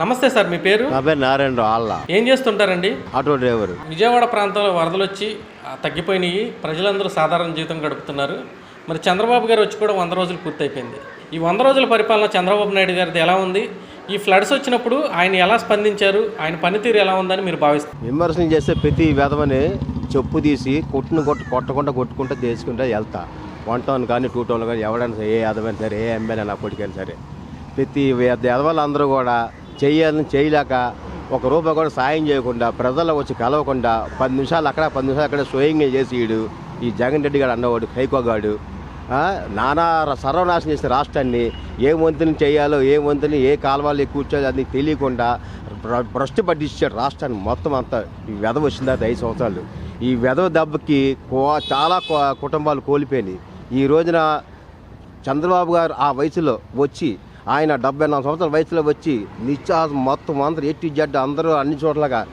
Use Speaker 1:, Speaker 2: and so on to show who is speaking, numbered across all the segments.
Speaker 1: నమస్తే సార్ మీ పేరు?
Speaker 2: నా పేరు నారాయణరావు ఆళ్ళ.
Speaker 1: ఏం చేస్తుంటారండి?
Speaker 2: Auto driver.
Speaker 1: విజయవాడ ప్రాంతంలో వరదలు వచ్చి ఆ, తగ్గిపోయినాయి. ప్రజలందరూ సాధారణ జీవితం గడుపుతున్నారు. మరి చంద్రబాబు గారు వచ్చి కూడా వంద రోజులు పూర్తయిపోయింది. ఈ వంద రోజుల పరిపాలన చంద్రబాబు నాయుడు గారిది ఎలా ఉంది? ఈ ఫ్లడ్స్ వచ్చినప్పుడు ఆయన ఎలా స్పందించారు? ఆయన పనితీరు ఎలా ఉందని మీరు భావిస్తారు?
Speaker 2: విమర్శలు చేస్తే ప్రతి వెధవని చెప్పు తీసి కొట్టును కొట్టు కొట్టకుండా కొట్టుకుంటూ తీసుకుంటూ వెళ్తా. వన్ టౌన్ కానీ టూ టౌన్ కానీ ఎవడైనా సరే ఏ యాదవైనా సరే ఏ ఎమ్మెల్యే నా కొడుకైనా సరే. ప్రతి ఎదవలందరూ కూడా చేయాలని చేయలేక ఒక రూపాయి కూడా సాయం చేయకుండా ప్రజలు వచ్చి కలవకుండా పది నిమిషాలు అక్కడ పది నిమిషాలు అక్కడ స్వయంగా చేసేయడు ఈ జగన్ రెడ్డి గారు అన్నవాడు కైకోగాడు నానా సర్వనాశనం చేసిన రాష్ట్రాన్ని ఏ వంతుని చేయాలో ఏ వంతుని ఏ కాలువలు కూర్చోాలో అది తెలియకుండా భ్ర- భ్రష్టు పట్టించాడు రాష్ట్రాన్ని మొత్తం అంతా. ఈ వెధ వచ్చింది అది ఐదు సంవత్సరాలు. ఈ వెధవ దెబ్బకి కో- చాలా కుటుంబాలు కోల్పోయినాయి. ఈ రోజున చంద్రబాబు గారు ఆ వయసులో వచ్చి ఆయన డెబ్బై నాలుగు సంవత్సరాల వయసులో వచ్చి నిశ్చాస మొత్తం అందరూ ఎట్టి జడ్డు అందరూ అన్ని చోట్లగా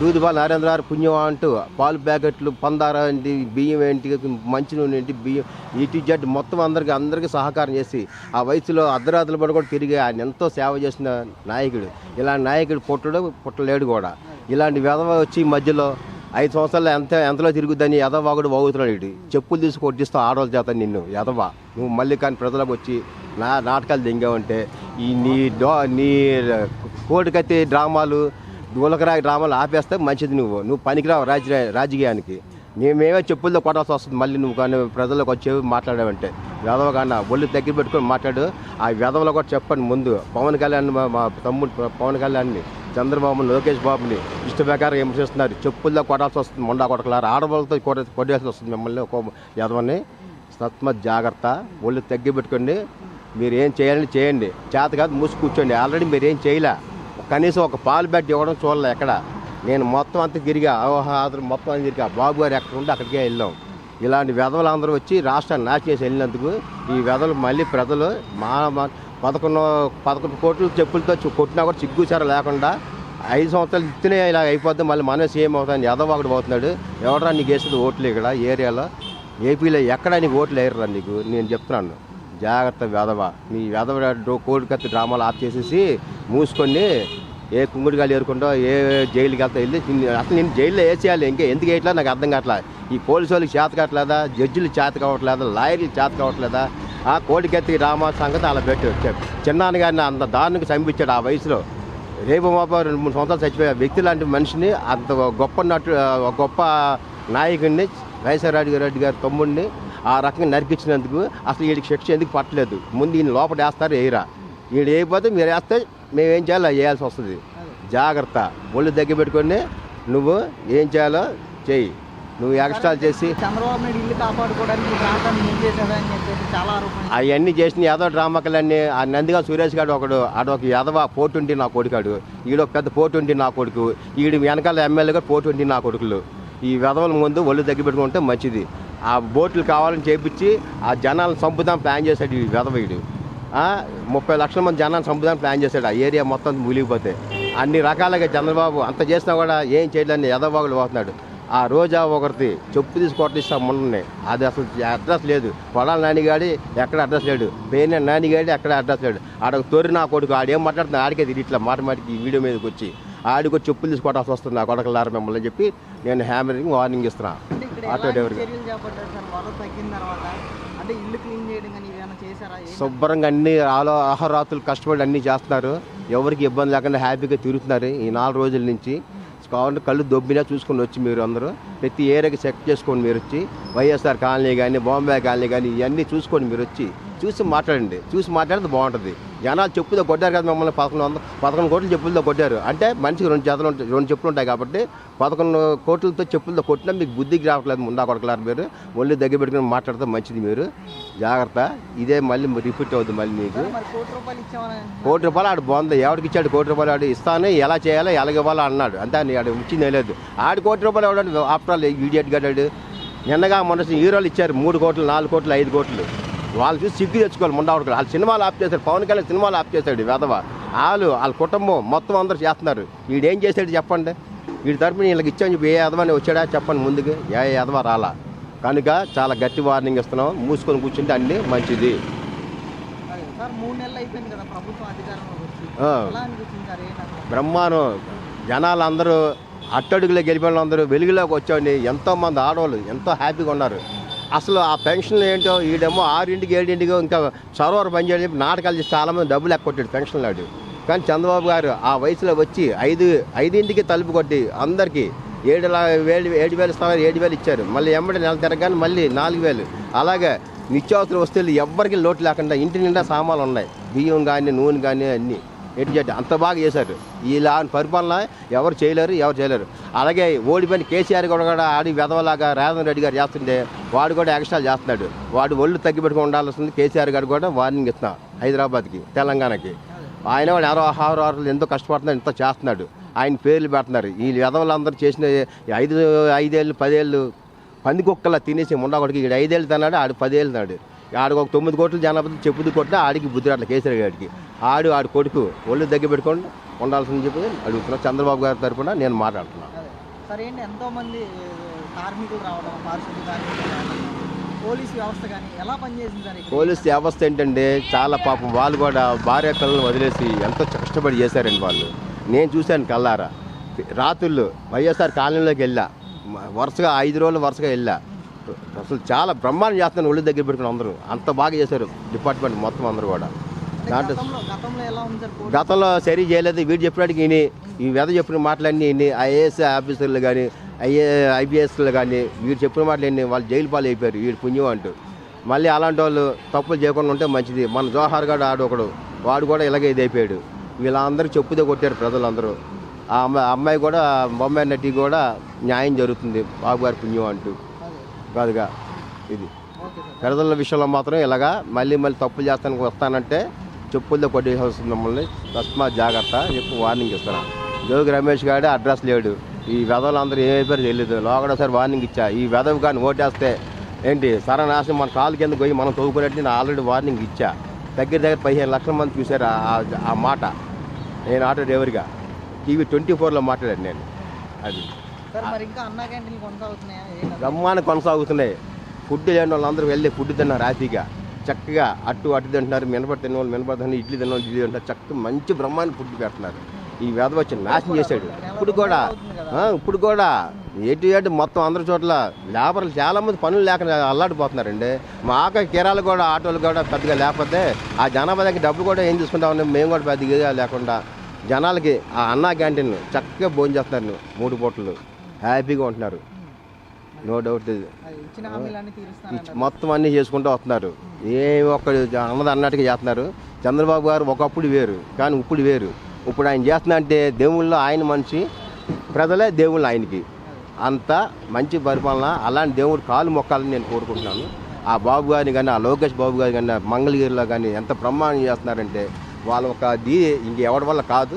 Speaker 2: దూదిపాలు నరేంద్ర గారు పుణ్యం అంటూ పాలు ప్యాకెట్లు పందార ఏంటి బియ్యం ఏంటి మంచి నూనె ఏంటి బియ్యం ఇటు జడ్డు మొత్తం అందరికి అందరికీ సహకారం చేసి ఆ వయసులో అర్ధరాత్రులు పడి కూడా తిరిగి ఆయన ఎంతో సేవ చేసిన నాయకుడు. ఇలాంటి నాయకుడు పుట్టడు పుట్టలేడు కూడా. ఇలాంటి విధవ వచ్చి మధ్యలో ఐదు సంవత్సరాలు ఎంత ఎంతలో తిరుగుద్దని ఎదవాగుడు వాగుతున్నాడు ఇటు. చెప్పులు తీసి కొట్టిస్తావు ఆడవాళ్ళ చేత నిన్ను ఎదవ నువ్వు మళ్ళీ కానీ ప్రజలకు వచ్చి నా నాటకాలు దింగావంటే ఈ నీ డో నీ కోటికత్తి డ్రామాలు దూలకరాయి డ్రామాలు ఆపేస్తే మంచిది నువ్వు. నువ్వు పనికిరావు రాజ రాజకీయానికి. మేమేమో చెప్పులతో కొట్టాల్సి వస్తుంది. మళ్ళీ నువ్వు కానీ ప్రజలకు వచ్చి మాట్లాడావంటే వెధవ కన్నా ఒళ్ళు దగ్గర పెట్టుకొని మాట్లాడు. ఆ వెధవలో కూడా చెప్పండి ముందు. పవన్ కళ్యాణ్ మా తమ్ముడు పవన్ కళ్యాణ్ని. చంద్రబాబుని లోకేష్ బాబుని ఇష్ట ప్రకారం ఏం చేస్తున్నారు? చెప్పుల్లో కొట్టాల్సి వస్తుంది మొండా కొట్టకలారు? ఆడవాళ్ళతో కొట్ట కొట్టేసి వస్తుంది మిమ్మల్ని ఒక యదవని. సత్మ జాగ్రత్త ఒళ్ళు తగ్గి పెట్టుకోండి మీరు ఏం చేయాలని చేయండి. చేత కాదు మూసి కూర్చోండి. ఆల్రెడీ మీరు ఏం చేయలే. కనీసం ఒక పాలు బ్యాట్ ఇవ్వడం చూడలే ఎక్కడ. నేను మొత్తం అంతా తిరిగా అవహాదరు మొత్తం అంతా తిరిగా బాబు గారు ఎక్కడ ఉంటే అక్కడికే వెళ్ళాం. ఇలాంటి వెధవలు అందరూ వచ్చి రాష్ట్రాన్ని నాశనం చేసి వెళ్ళినందుకు ఈ వెధవలు మళ్ళీ ప్రజలు మా- పదకొండు పదకొండు కోట్లు చెప్పులతో కొట్టినా కూడా సిగ్గుచార లేకుండా ఐదు సంవత్సరాలు ఇస్తేనే ఇలా అయిపోద్ది మళ్ళీ మనమే సీఎం అవుతాను ఎదవ ఒకటి పోతున్నాడు ఎవడరా నీకు వేసేది ఓట్లు ఇక్కడ ఏరియాలో? ఏపీలో ఎక్కడ నీకు ఓట్లు వేయరా నీకు? నేను చెప్తున్నాను. జాగ్రత్త వెధవ. నీ వెధవ కోడికత్తి డ్రామాలు ఆఫ్ చేసేసి మూసుకొని ఏ కుంగుడిగాలు ఏరుకుంటో ఏ జైలుకి వెళ్తా వెళ్ళి అసలు నేను జైల్లో వేసేయాలి ఇంకా ఎందుకు వేయట్లా? నాకు అర్థం కావట్లేదు ఈ పోలీసు వాళ్ళకి చేత కావట్లేదా? జడ్జిలు చేత కావట్లేదా? లాయర్లు చేత కావట్లేదా? ఆ కోడికెత్తి రామా సంగతి అలా పెట్టు చిన్నాన్న గారిని అంత దారుణంగా చంపించాడు ఆ వయసులో. రేపు మాప రెండు మూడు సంవత్సరాలు చచ్చిపోయే వ్యక్తి లాంటి మనిషిని అంత గొప్ప నటు ఒక గొప్ప నాయకుడిని వైఎస్ఆర్ రెడ్డి గారి తమ్ముడిని ఆ రకంగా నరికించినందుకు అసలు వీడికి శిక్ష ఎందుకు పట్టలేదు. ముందు ఈయన లోపల వేస్తారు వేయరా. వీడు వేయకపోతే మీరు వేస్తే మేమేం చేయాలో వేయాల్సి వస్తుంది. జాగ్రత్త. ఒళ్ళు దగ్గర పెట్టుకొని నువ్వు ఏం చేయాలో చెయ్యి. నువ్వు ఎక్స్ట్రాలు చేసి
Speaker 3: చంద్రబాబు నాయుడు ఇల్లు కాపాడుకోవడానికి ఈ ప్రాంతాన్ని ఏం చేశాడని చెప్పేసి చాలా ఆరోపణలు.
Speaker 2: అవన్నీ చేసిన యాదవ డ్రామాకలన్నీ ఆ నందిగా సురేష్ గారు ఒకడు ఆడొక యాదవ పోటుండి నా కొడుకాడు. ఈడొక పెద్ద పోటుండి నా కొడుకు. ఈడు వెనకాల ఎమ్మెల్యేగా పోటుండి నా కొడుకులు. ఈ వెధవల ముందు ఒళ్ళు దగ్గర పెట్టుకుంటే మంచిది. ఆ బోట్లు కావాలని చేపించి ఆ జనాలను చంపుదాం ప్లాన్ చేశాడు ఈ వెధవీడు ముప్పై లక్షల మంది జనాన్ని చంపుదాం ప్లాన్ చేశాడు. ఆ ఏరియా మొత్తం మునిగిపోతే. అన్ని రకాలుగా చంద్రబాబు అంత చేసినా కూడా ఏం చేయలేని ఎదవాగులు పోతున్నాడు. ఆ రోజా ఒకరిది చెప్పు తీసి కొట్టిస్తాం మొన్ననే అది అసలు అడ్రస్ లేదు. పొలాల నానిగాడి ఎక్కడ అడ్రస్ లేడు పేన నానిగాడి ఎక్కడ అడ్రస్ లేడు ఆడ తొరి నా కొడుకు ఆడేం మాట్లాడుతున్నా ఆడికే తిరిగి ఇట్లా మాట మాటికి ఈ వీడియో మీదకి వచ్చి. ఆడికి వచ్చి చెప్పులు తీసి కొట్టాల్సి వస్తుంది. నా కొడకలారు మిమ్మల్ని చెప్పి నేను హ్యామరింగ్ వార్నింగ్ ఇస్తున్నా.
Speaker 3: అంటే ఇక్కడ
Speaker 2: ఆటో
Speaker 3: ఏం-
Speaker 2: శుభ్రంగా అన్ని ఆలో ఆహారాతులు కష్టపడి అన్నీ చేస్తున్నారు. ఎవరికి ఇబ్బంది లేకుండా హ్యాపీగా తిరుగుతున్నారు ఈ నాలుగు రోజుల నుంచి. కావాలంటే కళ్ళు దొబ్బినా చూసుకొని వచ్చి మీరు అందరూ. ప్రతి ఏరియాకి చెక్ చేసుకోండి మీరు వచ్చి వైఎస్ఆర్ కాలనీ కానీ బాంబే కాలనీ కానీ ఇవన్నీ చూసుకోండి మీరు వచ్చి చూసి మాట్లాడండి. చూసి మాట్లాడితే బాగుంటుంది. జనాలు చెప్పుతో కొట్టారు కదా మమ్మల్ని పదకొండు వందలు పదకొండు కోట్ల చెప్పులతో కొట్టారు. అంటే మనిషికి రెండు చేతులు ఉంటాయి రెండు చెప్పులు ఉంటాయి కాబట్టి పదకొండు కోట్లతో చెప్పులతో కొట్టినా మీకు బుద్ధికి రావట్లేదు ముందా కొడకలారు మీరు. ఒళ్ళు దగ్గర పెట్టుకుని మాట్లాడితే మంచిది మీరు. జాగ్రత్త. ఇదే మళ్ళీ రిపీట్ అవుతుంది మళ్ళీ మీకు.
Speaker 3: కోటి రూపాయలు
Speaker 2: ఆడు బాగుంది ఎవరికి ఇచ్చాడు కోటి రూపాయలు ఆడు? ఇస్తాను. ఎలా చేయాలో ఎలా ఇవ్వాలో అన్నాడు. అంతే అని ఆడు ఇచ్చింది లేదు. ఆడు కోటి రూపాయలు ఎవడాడు? ఆఫ్టర్ ఆల్ ఈడియట్ గడ్డాడు నిన్నగా మొన్న హీరోలు ఇచ్చారు మూడు కోట్లు నాలుగు కోట్లు ఐదు కోట్లు. వాళ్ళు చూసి సిగ్గు తెచ్చుకోవాలి ముండావుడు వాళ్ళు సినిమాలు ఆఫ్ చేశారు పవన్ కళ్యాణ్ సినిమాలు ఆఫ్ చేశాడు వెధవ. వాళ్ళు వాళ్ళ కుటుంబం మొత్తం అందరూ చేస్తున్నారు. వీడేం చేశాడు చెప్పండి? వీడి తరపున వీళ్ళకి ఇచ్చాను చెప్పి ఏ ఎదవని వచ్చాడా చెప్పండి ముందుకు. ఏ ఎదవ రాలా. కనుక చాలా గట్టి వార్నింగ్ ఇస్తున్నాం. మూసుకొని కూర్చుంటే అన్నీ మంచిది? బ్రహ్మానం జనాలు అందరూ అట్టడుగులో గెలిపిన అందరూ వెలుగులోకి వచ్చాండి ఎంతోమంది ఆడవాళ్ళు ఎంతో హ్యాపీగా ఉన్నారు. అసలు ఆ పెన్షన్లు ఏంటో ఈడేమో ఆరింటికి ఏడింటికి ఇంకా సర్వర్ పని చేయడం చెప్పి నాటకాలు చేసి చాలామంది డబ్బులు ఎక్కొట్టాడు పెన్షన్లు నాడు కానీ చంద్రబాబు గారు ఆ వయసులో వచ్చి ఐదు ఐదింటికి తలుపు కొట్టి అందరికీ ఏడు వేలు ఏడు వేలు స్థానాలు ఏడు వేలు ఇచ్చారు. మళ్ళీ ఎమ్మడి నెల తిరగగానే మళ్ళీ నాలుగు వేలు. అలాగే నిత్యావసర వస్తువులు ఎవ్వరికి లోటు లేకుండా ఇంటి నిండా సామాన్లు ఉన్నాయి. బియ్యం కానీ నూనె కానీ అన్నీ. ఎటు చెట్టు అంత బాగా చేశారు. ఇలా పరిపాలన ఎవరు చేయలేరు ఎవరు చేయలేరు. అలాగే ఓడిపోయిన కేసీఆర్ కూడా కూడా ఆడి వెదవలాగా రేవంత్ రెడ్డి గారు చేస్తుంటే వాడు కూడా ఎక్స్ట్రా చేస్తున్నాడు. వాడు ఒళ్ళు తగ్గిపెట్టుకుని ఉండాల్సింది కేసీఆర్ గారు కూడా వార్నింగ్ ఇస్తున్నా హైదరాబాద్కి తెలంగాణకి. ఆయన కూడా ఎవరో ఆహారాలు ఎంతో కష్టపడుతున్నాడు ఎంతో చేస్తున్నాడు ఆయన పేర్లు పెడుతున్నారు ఈ వెదవలందరూ చేసిన ఐదు ఐదేళ్ళు పదేళ్ళు పందికొక్కలా తినేసి ఉండకూడదు ఈడు ఐదేళ్ళు తిన్నాడు ఆడు పదేళ్ళు తిన్నాడు. ఆడికి ఒక తొమ్మిది కోట్లు జనాభా చెప్పుది కొట్టినా ఆడికి బుద్ధి అట్లా కేసీఆర్ గారికి. ఆడు ఆడు కొడుకు ఒళ్ళు దగ్గర పెట్టుకొని ఉండాల్సింది చెప్పి అడుగుతున్నా. చంద్రబాబు గారి తరపున నేను మాట్లాడుతున్నాను
Speaker 3: సార్ ఏంటి ఎంతో మంది కార్మికులు రావడం కార్మికులు పోలీస్ వ్యవస్థ కానీ ఎలా పనిచేసింది
Speaker 2: పోలీస్ వ్యవస్థ ఏంటంటే చాలా పాపం వాళ్ళు కూడా భార్య పిల్లల్ని వదిలేసి ఎంతో కష్టపడి చేశారండి వాళ్ళు. నేను చూశాను కల్లారా రాత్రుళ్ళు వైఎస్ఆర్ కాలనీలోకి వెళ్ళా. వరుసగా ఐదు రోజులు వరుసగా వెళ్ళా. అసలు చాలా బ్రహ్మాండం చేస్తున్నాను ఒళ్ళు దగ్గర పెట్టుకుని అందరూ. అంత బాగా చేశారు డిపార్ట్మెంట్ మొత్తం అందరూ కూడా. దాంట్లో
Speaker 3: గతంలో సార్
Speaker 2: చేయలేదు. వీడు చెప్పినట్టుగా ఇని ఈ వెద చెప్పిన మాటలన్నీ ఇన్ని ఐఏఎస్ ఆఫీసర్లు కానీ ఐఏ ఐపీఎస్లు కానీ వీడు చెప్పిన మాటలు ఎన్ని వాళ్ళు జైలు పాలు అయిపోయారు. వీడు పుణ్యం అంటూ. మళ్ళీ అలాంటి వాళ్ళు తప్పులు చేయకుండా ఉంటే మంచిది. మన జోహార్ గారు ఆడు ఒకడు. వాడు కూడా ఇలాగే ఇది అయిపోయాడు. వీళ్ళందరూ చెప్పుదే కొట్టారు ప్రజలందరూ. ఆ అమ్మాయి అమ్మాయి కూడా బొమ్మాయి నటి కూడా న్యాయం జరుగుతుంది. బాబు గారి పుణ్యం అంటూ. కాదుగా ఇది. పెడదల విషయంలో మాత్రం ఇలాగా మళ్ళీ మళ్ళీ తప్పులు చేస్తానికి వస్తానంటే చెప్పుల్లో కొట్టేసి వస్తుంది మమ్మల్ని. తస్మా జాగ్రత్త చెప్పి వార్నింగ్ ఇస్తాను. జోగి రమేష్ గారి అడ్రస్ లేడు. ఈ వెధవలు అందరూ ఏమైపోయారు తెలియదు. లోకడోసారి వార్నింగ్ ఇచ్చా. ఈ వెధవు కానీ ఓటేస్తే ఏంటి? సరనాశనం మన కాలు కింద పోయి మనం చదువుకునేట్టు నేను ఆల్రెడీ వార్నింగ్ ఇచ్చా. దగ్గర దగ్గర పదిహేను లక్షల మంది చూశారు ఆ- ఆ- ఆ మాట. నేను ఆటో డ్రైవర్గా. టీవీ ట్వంటీ ఫోర్లో మాట్లాడాను నేను. అది.
Speaker 3: క్యాంటీన్లు కొనసాగుతున్నాయా? ఏంటి
Speaker 2: ఫుడ్ లేని వాళ్ళందరూ వెళ్ళి ఫుడ్ తిన్నారు హ్యాపీగా చక్కగా అట్టు అట్టు తింటున్నారు మినపడి తిన్న వాళ్ళు మినపడి తిన్నారు ఇడ్లీ తిన్న వాళ్ళు ఇడ్లీ తింటారు చక్కగా మంచి బ్రహ్మాండ ఫుడ్ పెడుతున్నారు. ఈ వేద వచ్చి నాశనం చేశాడు. ఇప్పుడు కూడా ఇప్పుడు కూడా ఎటు ఎటు మొత్తం అందరి చోట్ల లేబర్లు చాలా మంది పనులు లేక అల్లాడిపోతున్నారండి. మా ఆక కిరాలు కూడా ఆటోలు కూడా పెద్దగా లేకపోతే ఆ జనాభా దగ్గర డబ్బులు కూడా ఏం తీసుకుంటామని మేము కూడా పెద్దగా లేకుండా జనాలకి ఆ అన్నా క్యాంటీన్ చక్కగా భోజనం చేస్తున్నారు మూడు పూటలు. హ్యాపీగా ఉంటున్నారు. నో డౌట్ మొత్తం అన్నీ చేసుకుంటూ వస్తున్నారు. ఏ ఒక్క అన్నది అన్నట్టుగా చేస్తున్నారు. చంద్రబాబు గారు ఒకప్పుడు వేరు కానీ ఇప్పుడు వేరు. ఇప్పుడు ఆయన చేస్తున్నా అంటే ఆయన మనిషి ప్రజలే దేవుళ్ళు ఆయనకి. అంత మంచి పరిపాలన అలాంటి దేవుడు కాలు మొక్కాలని నేను కోరుకుంటున్నాను. ఆ బాబు గారిని కానీ ఆ లోకేష్ బాబు గారి కానీ మంగళగిరిలో కానీ ఎంత బ్రహ్మాండం చేస్తున్నారంటే వాళ్ళ ఒక దీ ఇంకెవడి వల్ల కాదు.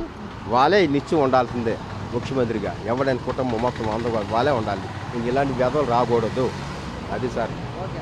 Speaker 2: వాళ్ళే నిత్యం ఉండాల్సిందే. ముఖ్యమంత్రిగా ఎవడైనా కుటుంబం మొత్తం అందరూ వాళ్ళే ఉండాలి. ఇంక ఇలాంటి వ్యధలు రాకూడదు. అది సార్.